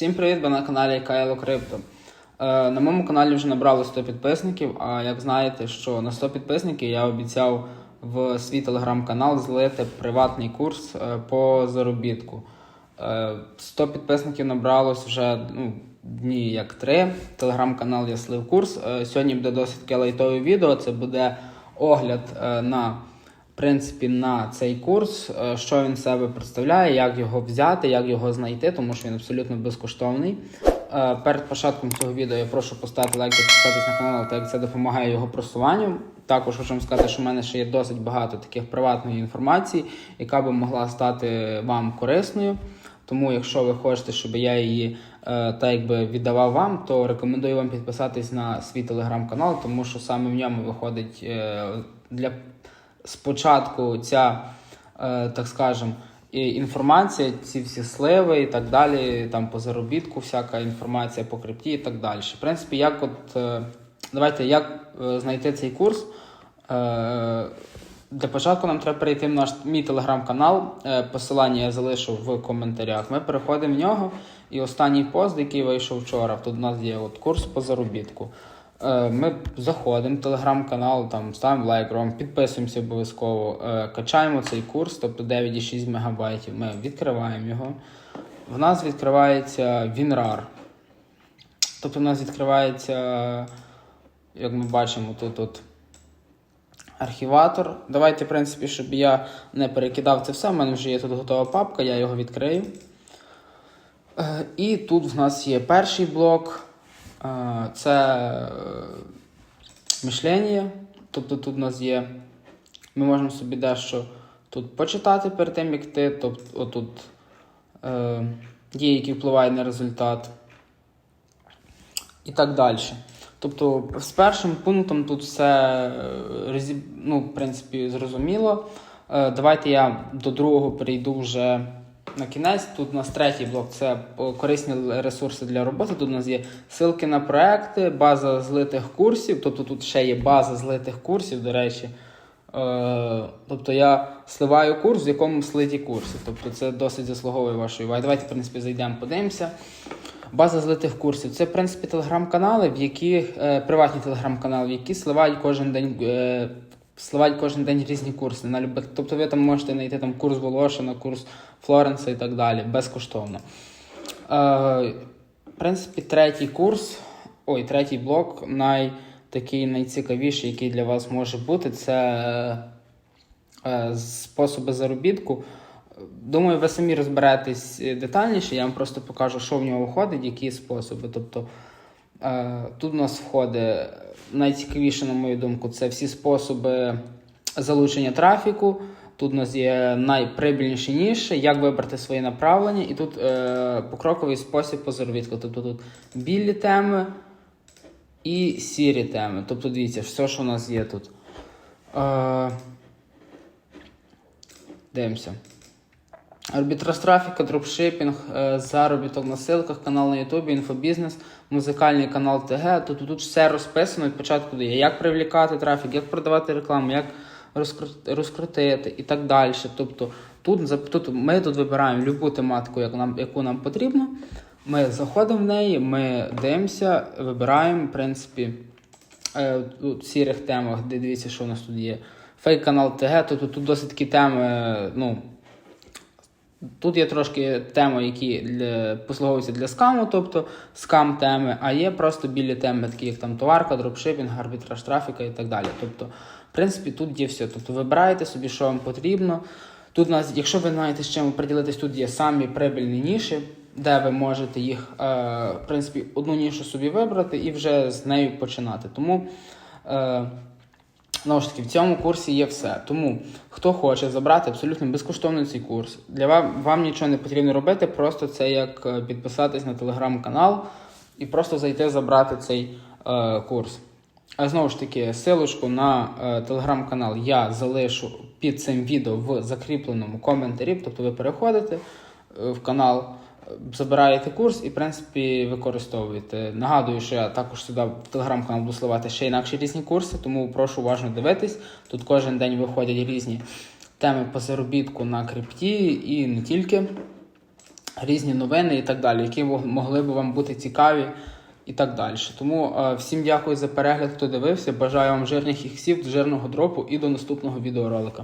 Всім привіт, ви на каналі Кайло Крипто. Е, на моєму каналі вже набрало 100 підписників, а як знаєте, що на 100 підписників я обіцяв в свій телеграм-канал злити приватний курс е, по заробітку. Е, 100 підписників набралось вже ну, дні як три. Телеграм-канал я слив курс. Е, сьогодні буде досить таке лайтове відео. Це буде огляд е, на принципі, на цей курс, е, що він себе представляє, як його взяти, як його знайти, тому що він абсолютно безкоштовний. Е, Перед початком цього відео я прошу поставити лайк та підписатись на канал, так як це допомагає його просуванню. Також хочу вам сказати, що в мене ще є досить багато таких приватної інформації, яка би могла стати вам корисною. Тому, якщо ви хочете, щоб я її е, так якби віддавав вам, то рекомендую вам підписатись на свій телеграм-канал, тому що саме в ньому виходить е, для спочатку ця, е, так скажем, інформація, ці всі сливи і так далі, там по заробітку, всяка інформація по крипті і так далі. В принципі, як от е, давайте як е, знайти цей курс. Для початку нам треба перейти в наш мій телеграм-канал. Посилання я залишу в коментарях. Ми переходимо в нього. І останній пост, який вийшов вчора, тут у нас є от курс по заробітку. Е, Ми заходимо в телеграм-канал, там ставимо лайк, підписуємося обов'язково, е, качаємо цей курс, тобто 9,6 МБ. Ми відкриваємо його. В нас відкривається WinRAR. Тобто в нас відкривається, як ми бачимо, тут от архіватор. Давайте, в принципі, щоб я не перекидав це все. У мене вже є тут готова папка, я його відкрию. Е, І тут в нас є перший блок. Це е, мишлення. Тобто тут у нас є. Ми можемо собі дещо тут почитати перед тим, як ти. Тобто, отут е, дії, які впливають на результат. І так далі. Тобто, з першим пунктом тут все е, ну, в принципі, зрозуміло. Е, Давайте я до другого перейду вже на кінець. Тут у нас третій блок це е, корисні ресурси для роботи. Тут у нас є ссылки на проекти, база злитих курсів. Тобто тут ще є база злитих курсів, до речі. Е, Тобто я сливаю курс, в якому слиті курси. Тобто це досить заслуговує вашої уваги. Давайте, в принципі, зайдемо, подивимося. База злитих курсів. Це, в принципі, телеграм-канали, в які е, приватні телеграм-канали, в які сливають кожен день. Сливають кожен день різні курси. На любих, тобто ви там можете знайти там курс Волошина, курс Флоренса і так далі, безкоштовно. Е, в принципі, третій курс, ой, третій блок, най, такий найцікавіший, який для вас може бути, це е, способи заробітку. Думаю, ви самі розберетесь детальніше, я вам просто покажу, що в нього входить, які способи. Тобто тут у нас входить найцікавіше, на мою думку, це всі способи залучення трафіку. Тут у нас є найприбільніші ніші, як вибрати своє направлення, і тут е, покроковий спосіб по заробітку. Тобто тут білі теми і сірі теми. Тобто, дивіться, все, що у нас є тут. Е, дивимося. Арбітраж трафіка, дропшипінг, е, заробіток на силках, канал на Ютубі, інфобізнес, музикальний канал ТГ. Тут, тут все розписано від початку до. Як привлікати трафік, як продавати рекламу, як розкрутити і так далі. Тобто тут, тут ми тут вибираємо любу тематику, яку нам, яку нам потрібно. Ми заходимо в неї, ми дивимося, вибираємо, в принципі, е, в сірих темах, де дивіться, що у нас тут є. Фейк канал ТГ, тобто тут досить такі теми, е, ну. Тут є трошки теми, які для, послуговуються для скаму, тобто скам теми, а є просто білі теми, такі як там товарка, дропшипінг, арбітраж трафіка і так далі. Тобто, в принципі, тут є все. Тобто вибираєте собі, що вам потрібно. Тут у нас, якщо ви знаєте, з чим приділитись, тут є самі прибильні ніші, де ви можете їх, е, в принципі, одну нішу собі вибрати і вже з нею починати. Тому. Е, Знову ж таки, в цьому курсі є все. Тому хто хоче забрати абсолютно безкоштовно цей курс, для вам, вам нічого не потрібно робити, просто це як е, підписатись на телеграм-канал і просто зайти забрати цей е, курс. А знову ж таки, силочку на е, телеграм-канал я залишу під цим відео в закріпленому коментарі. Тобто ви переходите е, в канал, забираєте курс і, в принципі, використовуєте. Нагадую, що я також сюди в телеграм-канал буду сливати ще інакші різні курси, тому прошу уважно дивитись. Тут кожен день виходять різні теми по заробітку на крипті і не тільки. різні новини і так далі, які могли б вам бути цікаві і так далі. Тому е, всім дякую за перегляд, хто дивився. Бажаю вам жирних іксів, жирного дропу і до наступного відеоролика.